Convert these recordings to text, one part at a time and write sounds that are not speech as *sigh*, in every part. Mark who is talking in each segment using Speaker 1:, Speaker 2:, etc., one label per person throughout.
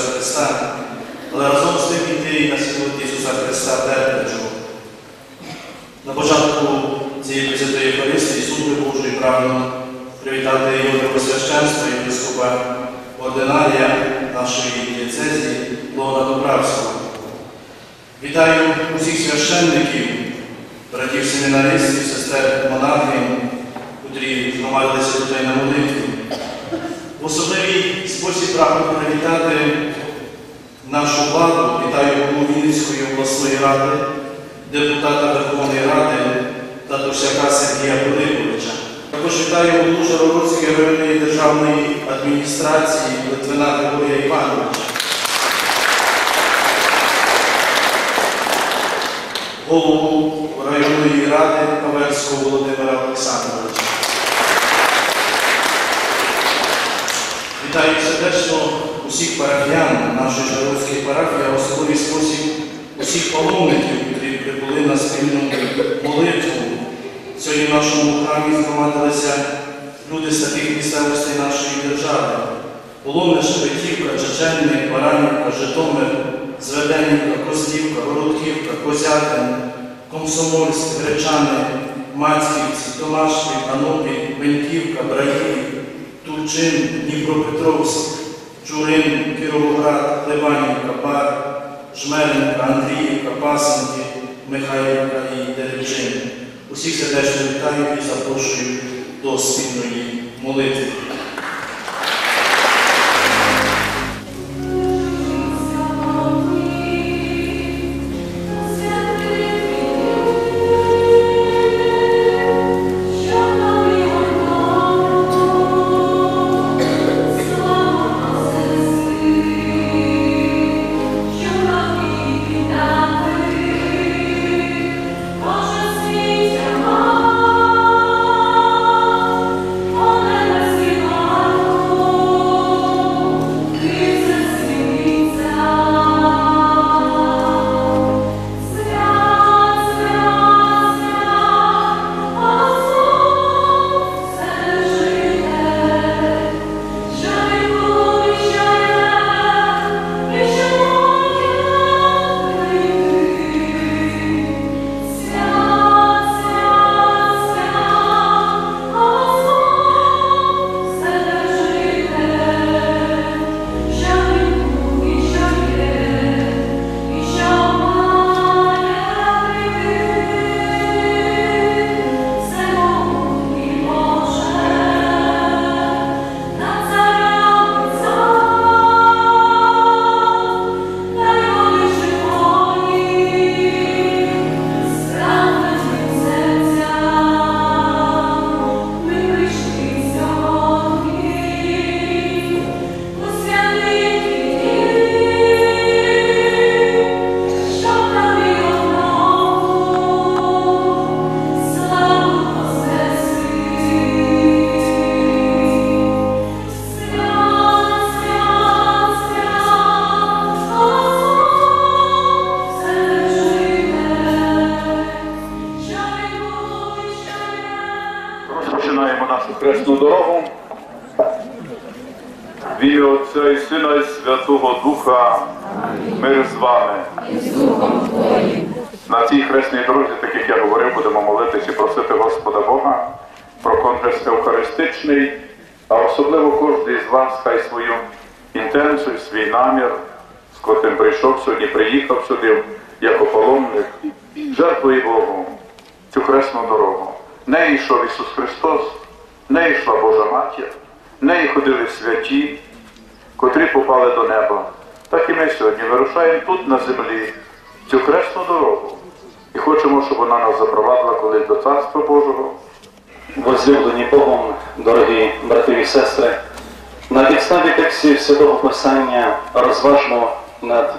Speaker 1: Ісуса Христа, але разом з тим іти і наслідувати Ісуса Христа терплячого. На початку цієї Пресвятої Євхаристії Служби Божої правильно привітати його Пресвященства і єпископа ординарія нашої дієцезії Лона Добравського. Вітаю усіх священників, братів семінаристів, сестер монахів, котрі згромадилися тут на молитві. В особливий спосіб прагну привітати нашу владу, вітаю голову Вінницької обласної ради, депутата Верховної Ради та Татусяка Сергія Пилиповича. Також вітаю голову Жарогорської районної державної адміністрації Литвина Григорія Івановича. Голову районної ради Паверського Володимира Олександровича. Вітаю сердечно усіх парафіян нашої Жаровської парафії, а особливий спосіб усіх паломників, які прибули на спільну молитву. Сьогодні в нашому храмі згромадилися люди з таких місцевостей нашої держави. Полонне, Шепетівка, Чеченник, Баранівка, Житомир, Зведенівка, Костівка, Городківка, Козятин, Комсомольськ, Гречани, Мацьківці, Томашки, Анопі, Меньківка, Браїв, Турчин, Дніпропетровськ, Чурин, Кіровоград, Ливанівка, Бар, Жмеренка, Андріївка, Пасенки, Михайлівка і Деревчин. Усіх сердечно вітаю і запрошую до спільної молитви.
Speaker 2: Розпочинаємо нашу хресну дорогу. В ім'я Отця і Сина і Святого Духа мир з вами. На цій хресній дорозі, так як я говорив, будемо молитися і просити Господа Бога про конгрес Евхаристичний, а особливо кожен із вас хай свою інтенцію, свій намір, з котрим прийшов сьогодні, приїхав сюди, як ополонник, жертвує Богу цю хресну дорогу. Нею йшов Ісус Христос, нею йшла Божа Матір, нею ходили святі, котрі попали до неба. Так і ми сьогодні вирушаємо тут на землі цю хресну дорогу. І хочемо, щоб вона нас запровадила колись до Царства Божого.
Speaker 3: Возлюблені Богом, дорогі брати і сестри, на підставі текстів Святого Писання розважмо над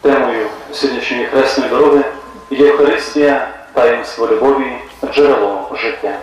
Speaker 3: темою сьогоднішньої хресної дороги Євхаристія, таїнство любові, джерело життя.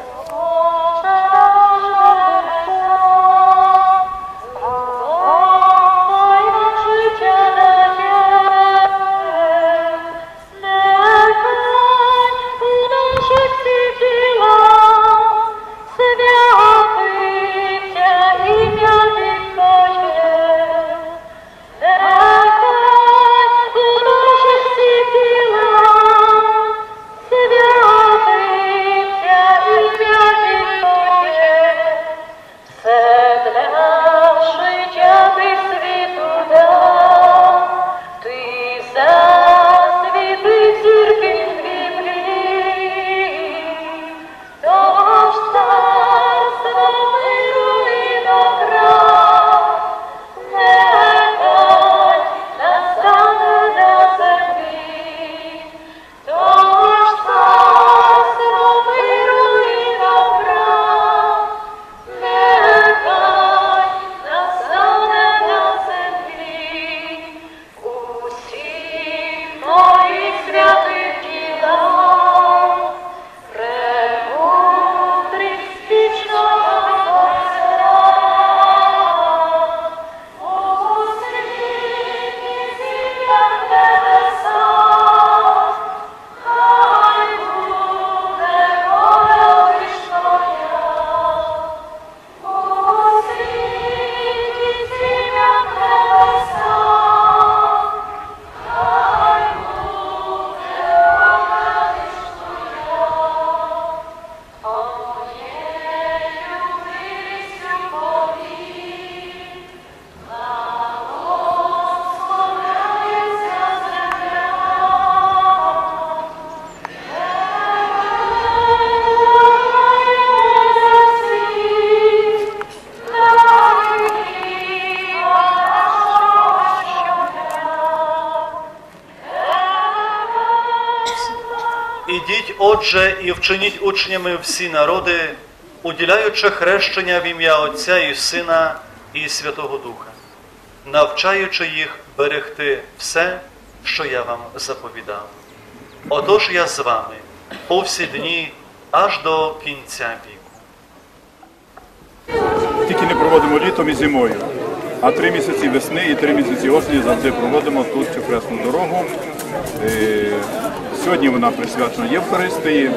Speaker 4: Отже, і вчиніть учнями всі народи, уділяючи хрещення в ім'я Отця і Сина і Святого Духа, навчаючи їх берегти все, що я вам заповідав. Отож я з вами по всі дні аж до кінця віку.
Speaker 5: Тільки не проводимо літом і зимою. А три місяці весни і три місяці осені завжди проводимо тут цю хресну дорогу. Сьогодні вона присвячена Євхаристії.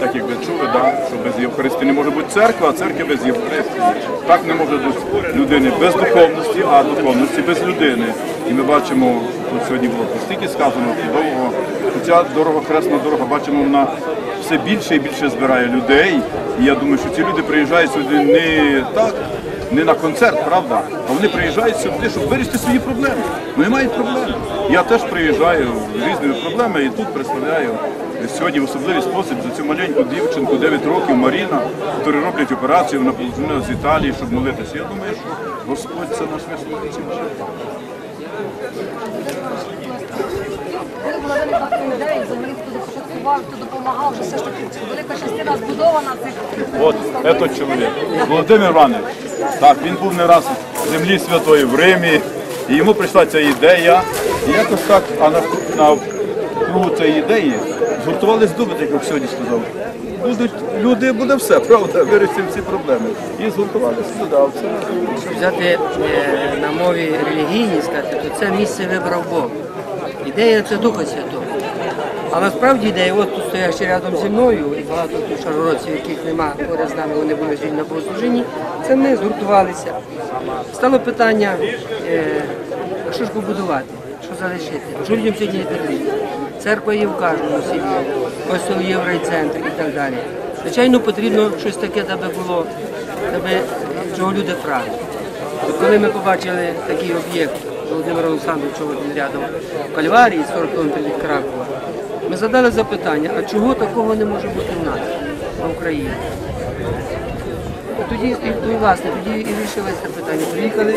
Speaker 5: Так як ви чули, да, що без Євхаристії не може бути церква, а церква без Євхаристії. Так не може бути людини без духовності, а духовності без людини. І ми бачимо, тут сьогодні було стільки сказано, довго. Ця дорога, хресна дорога, бачимо, вона все більше і більше збирає людей. І я думаю, що ці люди приїжджають сюди не так, не на концерт, правда? А вони приїжджають сюди, щоб вирішити свої проблеми. Вони мають проблеми. Я теж приїжджаю з різними проблемами і тут представляю сьогодні в особливий спосіб за цю маленьку дівчинку 9 років Маріна, які роблять операцію, вона повернулася з Італії, щоб молитися. Я думаю, що Господь це наш висловець.
Speaker 6: Коли була велика ідея, взагалі хто започаткував, хто допомагав, що все ж таки велика частина збудована цих
Speaker 5: От, це чоловік. Володимир Іванович. Так, він був не раз в землі святої в Римі, і йому прийшла ця ідея. І якось так, а на, на кругу цієї ідеї згуртувались дуби, так як сьогодні сказав. Будуть люди, буде все, правда, *laughs* вирішимо всі проблеми. І згуртувалися це
Speaker 7: Якщо взяти е, на мові релігійній сказати, то це місце вибрав Бог. Ідея це Духа Святого. А насправді ідея, от тут стоящі рядом зі мною, і багато тут яких нема поряд з нами, вони були сьогодні на богослужінні, це ми згуртувалися. Стало питання, е, а що ж побудувати, що залишити, що людям сьогодні не потрібно. Церква є в кожному селі, костел є в райцентрі і так далі. Звичайно, потрібно щось таке, аби було, аби чого люди прагнуть. Коли ми побачили такий об'єкт Володимира Олександровича рядом в Кальварії, 40 км від Кракова, ми задали запитання, а чого такого не може бути в нас, в Україні? Тоді, і, власне, тоді і вирішили це питання. Приїхали,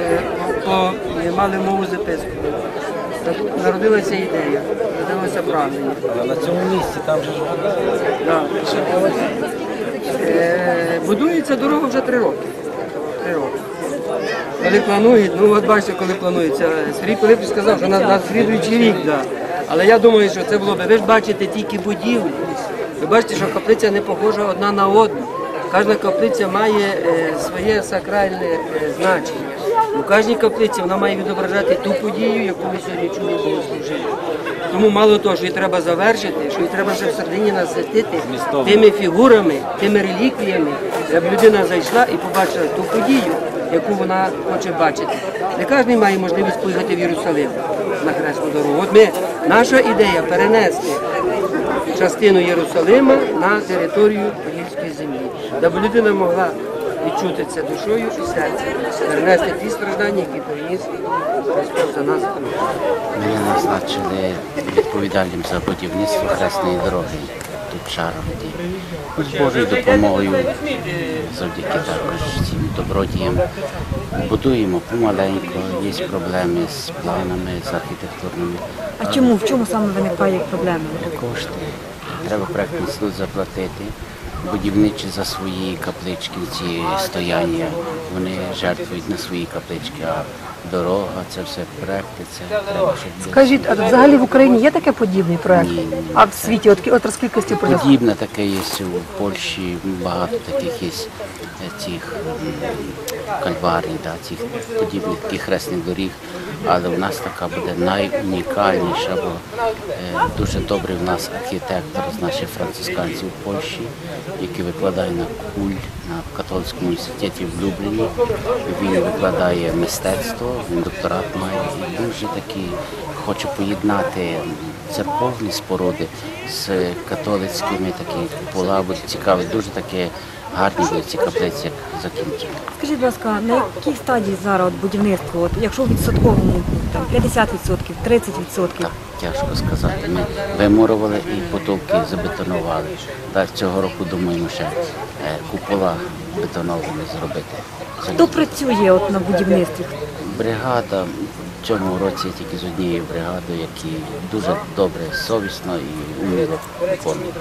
Speaker 7: е, по, е, мали мову записку. Народилася ідея, народилося прагнення.
Speaker 8: На цьому місці там же ж вода.
Speaker 7: Да. Е, Будується дорога вже три роки. Три роки. Коли планують, ну от бачите, коли планується. Сергій Пилипович сказав, що на, на слідуючий рік, да. Але я думаю, що це було б. Ви ж бачите тільки будівлі. Ви бачите, що каплиця не похожа одна на одну. Кожна каплиця має е, своє сакральне е, значення. У кожній каплиці вона має відображати ту подію, яку ви сьогодні чули богослужіння. Тому мало того, що її треба завершити, що її треба ще всередині наситити тими фігурами, тими реліквіями, щоб людина зайшла і побачила ту подію, яку вона хоче бачити. Не кожен має можливість поїхати в Єрусалим на хресну дорогу. От ми, наша ідея перенести частину Єрусалима на територію Подільської землі, аби людина могла відчути це душою і серцем, перенести ті страждання, які приніс Христос за нас.
Speaker 9: Мене назначили відповідальним за будівництво хресної дороги тут в З Божою допомогою, завдяки також цим добродіям, будуємо помаленьку, є проблеми з планами, з архітектурними
Speaker 6: А чому? В чому саме виникає проблеми?
Speaker 9: кошти. Треба проєктний суд заплатити. Будівничі за свої каплички, ці стояння, вони жертвують на свої каплички, а дорога, це все проекти, це треба, щоб
Speaker 6: Скажіть, а взагалі в Україні є таке подібний проект?
Speaker 9: Ні, ні.
Speaker 6: А в світі, от, от розкількості проєктів?
Speaker 9: Подібне таке є у Польщі, багато таких є е, цих м, кальварій, да, цих подібних таких хресних доріг. Але в нас така буде найунікальніша, бо е, дуже добрий в нас архітектор з наших францисканців в Польщі, який викладає на куль на католицькому університеті в Любліні. Він викладає мистецтво, він докторат має і дуже такий хоче поєднати церковні споруди з католицькими такі купола, буде цікаві, дуже такі гарні будуть ці каплиці, як.
Speaker 6: Скажіть, будь ласка, на якій стадії зараз будівництво? От, якщо в відсотковому там 50%, 30%?
Speaker 9: Так, тяжко сказати. Ми вимурували і потолки забетонували. Так, цього року думаємо ще е, купола бетоновані зробити.
Speaker 6: Хто працює от на будівництві?
Speaker 9: Бригада в цьому році тільки з однією бригадою, які дуже добре, совісно і уміло виконують.